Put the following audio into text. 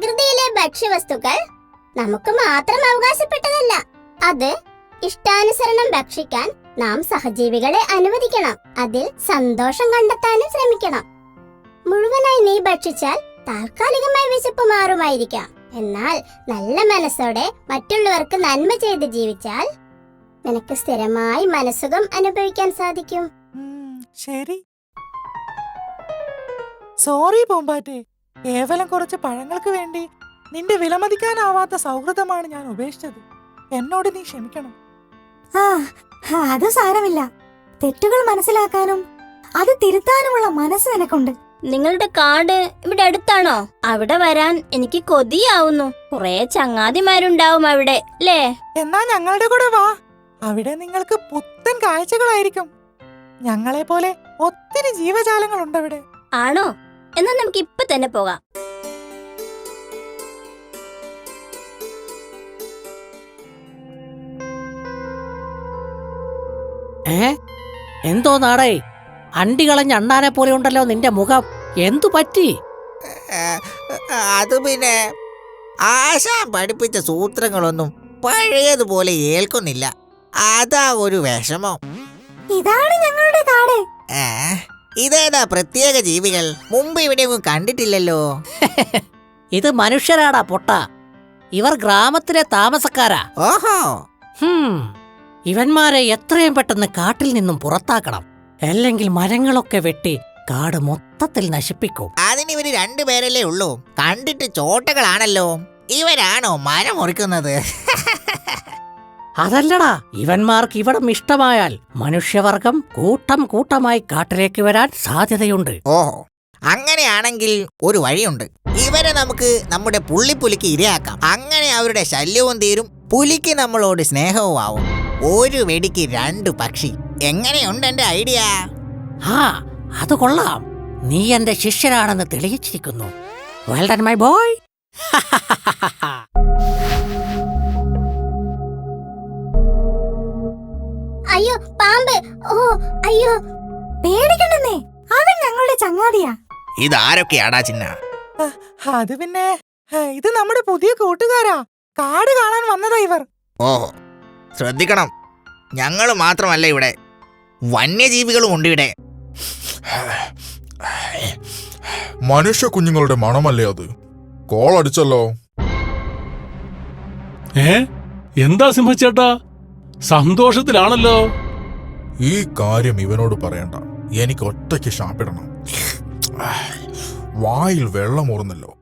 പ്രകൃതിയിലെ ഭക്ഷ്യവസ്തുക്കൾ നമുക്ക് മാത്രം അവകാശപ്പെട്ടതല്ല. അത് ഇഷ്ടാനുസരണം ഭക്ഷിക്കാൻ നാം സഹജീവികളെ അനുവദിക്കണം. അതിൽ സന്തോഷം കണ്ടെത്താനും ശ്രമിക്കണം. മുഴുവനായി നീ ഭക്ഷിച്ചാൽ താൽക്കാലികമായി വിശപ്പ് മാറുമായിരിക്കാം. എന്നാൽ നല്ല മനസ്സോടെ മറ്റുള്ളവർക്ക് നന്മ ചെയ്ത് ജീവിച്ചാൽ നിനക്ക് സ്ഥിരമായി മനസ്സുഖം അനുഭവിക്കാൻ സാധിക്കും. ശരി. സോറി പൂമ്പാറ്റെ. കേവലം കുറച്ച് പഴങ്ങൾക്ക് വേണ്ടി നിന്റെ വിലമതിക്കാനാവാത്ത സൗഹൃദമാണ് ഞാൻ ഉപേക്ഷിച്ചത്. എന്നോട് നീ ക്ഷമിക്കണം. ആ അത് സാരമില്ല. തെറ്റുകൾ മനസ്സിലാക്കാനും അത് തിരുത്താനുമുള്ള മനസ്സ് നിനക്കുണ്ട്. നിങ്ങളുടെ കാട് ഇവിടെ അടുത്താണോ? അവിടെ വരാൻ എനിക്ക് കൊതിയാവുന്നു. കുറെ ചങ്ങാതിമാരുണ്ടാവും അവിടെ അല്ലേ? എന്നാ ഞങ്ങളുടെ കൂടെ വാ. അവിടെ നിങ്ങൾക്ക് പുത്തൻ കാഴ്ചകളായിരിക്കും. ഞങ്ങളെ പോലെ ഒത്തിരി ജീവജാലങ്ങളുണ്ട് അവിടെ. ആണോ? എന്നാ നമുക്ക് ഇപ്പൊ തന്നെ പോകാം. ഏ? എന്തോ നാടേ? അണ്ടി കളഞ്ഞ അണ്ണാനെ പോലെ ഉണ്ടല്ലോ നിന്റെ മുഖം. എന്തു പറ്റി? അത് പിന്നെ ആശാൻ പഠിപ്പിച്ച സൂത്രങ്ങളൊന്നും പഴയതുപോലെ ഏൽക്കുന്നില്ല. അതാ ഒരു വിഷമം. ഇതാണ് ഞങ്ങളുടെ കാട്. ഏ, ഇതേതാ പ്രത്യേക ജീവികൾ? മുമ്പ് ഇവിടെയൊന്നും കണ്ടിട്ടില്ലല്ലോ. ഇത് മനുഷ്യരാടാ പൊട്ട. ഇവർ ഗ്രാമത്തിലെ താമസക്കാരാ. ഓഹോ. ഹും. ഇവന്മാരെ എത്രയും പെട്ടെന്ന് കാട്ടിൽ നിന്നും പുറത്താക്കണം. അല്ലെങ്കിൽ മരങ്ങളൊക്കെ വെട്ടി കാട് മൊത്തത്തിൽ നശിപ്പിക്കും. അതിന് ഇവർ രണ്ടുപേരല്ലേ ഉള്ളൂ. കണ്ടിട്ട് ചോട്ടകളാണല്ലോ. ഇവരാണോ മരം മുറിക്കുന്നത്? അതല്ലടാ ഇവന്മാർക്ക് ഇവിടം ഇഷ്ടമായാൽ മനുഷ്യവർഗം കൂട്ടം കൂട്ടമായി കാട്ടിലേക്ക് വരാൻ സാധ്യതയുണ്ട്. ഓഹോ അങ്ങനെയാണെങ്കിൽ ഒരു വഴിയുണ്ട്. ഇവരെ നമുക്ക് നമ്മുടെ പുള്ളിപ്പുലിക്ക് ഇരയാക്കാം. അങ്ങനെ അവരുടെ ശല്യവും തീരും. പുലിക്ക് നമ്മളോട് സ്നേഹവും ആവും. ഒരു വെടിക്ക് രണ്ട് പക്ഷി. എങ്ങനെയുണ്ട് എന്റെ ഐഡിയ? ആ അത് കൊള്ളാം. നീ എന്റെ ശിഷ്യനാണെന്ന് തെളിയിച്ചിരിക്കുന്നു. വെൽ ഡൺ മൈ ബോയ് അയ്യോ പാമ്പ്. ഓ അയ്യോ. പേടിക്കണ്ടെന്നേ. അവൻ ഞങ്ങളുടെ ചങ്ങാതിയാ. ഇതാരൊക്കെയാടാ ചിന്ന? അത് പിന്നെ ഇത് നമ്മുടെ പുതിയ കൂട്ടുകാരാ. കാട് കാണാൻ വന്നതാ ഇവർ. ഓ ശ്രദ്ധിക്കണം. ഞങ്ങൾ മാത്രമല്ല ഇവിടെ. വന്യജീവികളും ഉണ്ട് ഇവിടെ. മനുഷ്യ കുഞ്ഞുങ്ങളുടെ മണമല്ലേ അത്? കോൾ അടിച്ചല്ലോ ഏ? എന്താ സിംഹച്ചേട്ടാ? സന്തോഷത്തിലാണല്ലോ. ഈ കാര്യം ഇവനോട് പറയണ്ട. എനിക്ക് ഒറ്റയ്ക്ക് ഷാപ്പിടണം വായിൽ വെള്ളം ഊർന്നല്ലോ